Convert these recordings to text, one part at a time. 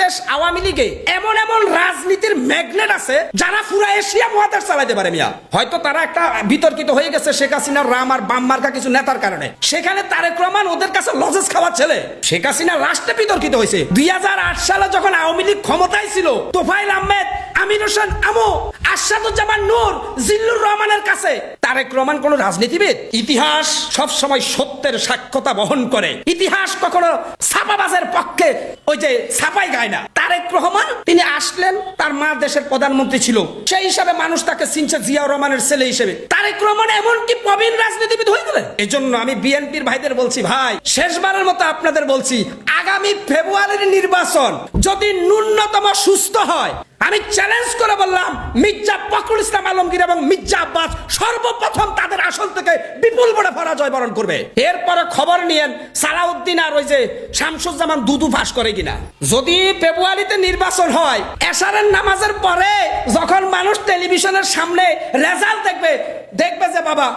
বাংলাদেশ আওয়ামী লীগে এমন এমন রাজনীতির ম্যাগনেট আছে যারা পুরো এশিয়া মহাদেশ চালাইতে পারে মিয়া। হয়তো তারা একটা বিতর্কিত হয়ে গেছে শেখ হাসিনার রাম আর বাম মার্কা কিছু নেতার কারণে। সেখানে তারেক রহমান ওদের কাছে লজেস খাওয়ার ছেলে। শেখ হাসিনা রাষ্ট্রে বিতর্কিত হয়েছে। দুই হাজার আট সালে যখন আওয়ামী লীগ ক্ষমতায় ছিল তোফাইল আহমেদ হোসেন আমো নূর, জিল্লুর রহমানের কাছে। তারেক রহমান কোন রাজনীতিবিদ? ইতিহাস সব সময় সত্যের সাক্ষ্যতা বহন করে। ইতিহাস কখনো ছাপাবাজের পক্ষে ওই যে ছাপাই গায় না। তারেক রহমান, তিনি আসলেন, তার মা দেশের প্রধানমন্ত্রী ছিল। সেই হিসাবে মানুষ তাকে চিনছে জিয়াউর রহমানের ছেলে হিসেবে। তারেক রহমান এমনকি প্রবীণ রাজনীতিবিদ হয়ে গেলেন? এই জন্য আমি বিএনপির ভাইদের বলছি, ভাই, শেষবারের মতো আপনাদের বলছি আগামী ফেব্রুয়ারির নির্বাচন যদি ন্যূনতম সুস্থ হয়, আমি চ্যালেঞ্জ করে বললাম, মির্জা ফখরুল ইসলাম আলমগীর এবং মির্জা আব্বাস সর্বপ্রথম তাদের আসল থেকে বিপুল বড় পরাজয় বরণ করবে। এরপরে খবর নিয়েন সালাউদ্দিন আর ওই যে শামসুজ্জামান দুদু ফাঁস করে কিনা। যদি ফেব্রুয়ারিতে নির্বাচন হয়, এশারের নামাজের পরে যখন মানুষ টেলিভিশনের সামনে রেজাল্ট দেখবে দেখবে যে বাবা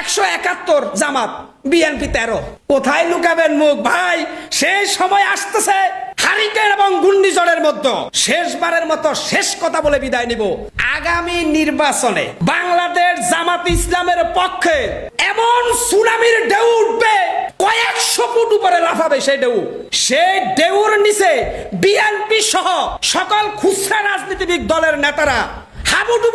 একশো একাত্তর জামাত বিএনপি তেরো। কোথায় লুকাবেন মুখ? ভাই, সেই সময় আসতেছে হারিকেন এবং শেষবারের মতো শেষ কথা বলে বিদায় নিব। আগামী নির্বাচনে বাংলাদেশ জামাত ইসলামের পক্ষে এমন সুনামির ঢেউ উঠবে, কয়েকশো ফুট উপরে লাফাবে সেই ঢেউ। সেই ঢেউর নিচে বিএনপি সহ সকল খুচরা রাজনীতিবিদ দলের নেতারা হাবুডুবু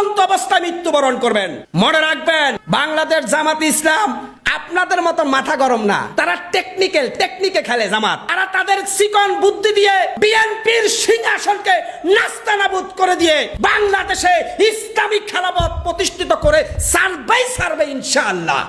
আপনারা অবস্থায় মৃত্যুবরণ করবেন। মনে রাখবেন, বাংলাদেশ জামাত ইসলাম আপনাদের মতো মাথা গরম না। তারা টেকনিক্যাল টেকনিকে খেলে জামাত। তারা তাদের চিকন বুদ্ধি দিয়ে বিএনপির সিংহাসনকে নাস্তানাবুদ করে দিয়ে বাংলাদেশে ইসলামিক খেলাপথ প্রতিষ্ঠিত করে সার্ভে সার্ভে ইনশাআল্লাহ।